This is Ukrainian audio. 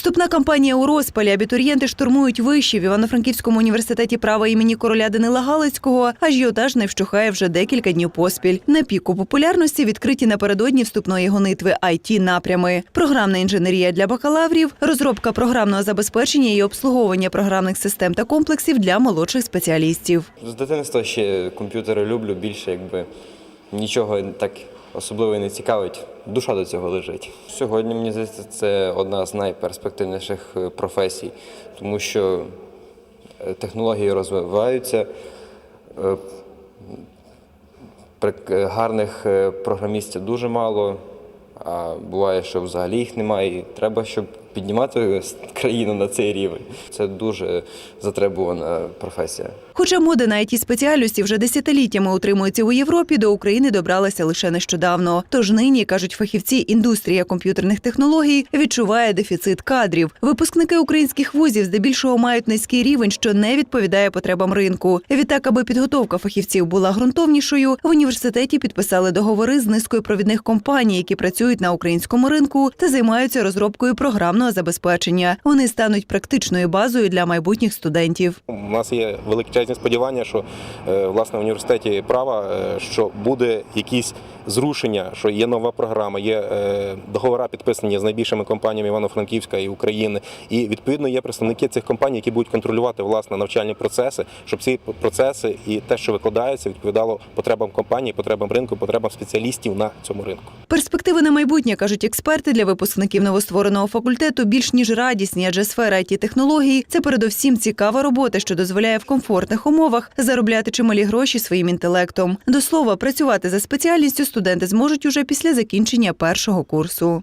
Вступна кампанія у розпалі. Абітурієнти штурмують виші в Івано-Франківському університеті права імені короля Данила Галицького. Ажіотаж не вщухає вже декілька днів поспіль. На піку популярності відкриті напередодні вступної гонитви it напрями. Програмна інженерія для бакалаврів, розробка програмного забезпечення і обслуговування програмних систем та комплексів для молодших спеціалістів. З дитинства ще комп'ютери люблю більше, якби нічого так особливо і не цікавить. Душа до цього лежить. Сьогодні, мені здається, це одна з найперспективніших е, професій, тому що е, технології розвиваються. е, Гарних програмістів дуже мало, а буває, що взагалі їх немає. І треба, щоб піднімати країну на цей рівень. Це дуже затребувана професія. Хоча мода на it спеціальності вже десятиліттями утримується у Європі, до України добралася лише нещодавно. Тож нині кажуть фахівці, індустрія комп'ютерних технологій відчуває дефіцит кадрів. Випускники українських вузів здебільшого мають низький рівень, що не відповідає потребам ринку. Відтак, аби підготовка фахівців була ґрунтовнішою, в університеті підписали договори з низкою провідних компаній, які працюють на українському ринку та займаються розробкою програмного забезпечення. Вони стануть практичною базою для майбутніх студентів. У нас є величезні сподівання, що е, власне в університеті права е, що буде якісь зрушення, що є нова програма, є е, договори підписані з найбільшими компаніями Івано-Франківська і України. І відповідно є представники цих компаній, які будуть контролювати власне навчальні процеси, щоб ці процеси і те, що викладається, відповідало потребам компанії, потребам ринку, потребам спеціалістів на цьому ринку. Перспективи на майбутнє, кажуть експерти, для випускників новоствореного факультету більш ніж радісні, адже сфера it технологій це передовсім цікава робота, що дозволяє в комфортних умовах заробляти чималі гроші своїм інтелектом. До слова, працювати за спеціальністю студенти зможуть уже після закінчення першого курсу.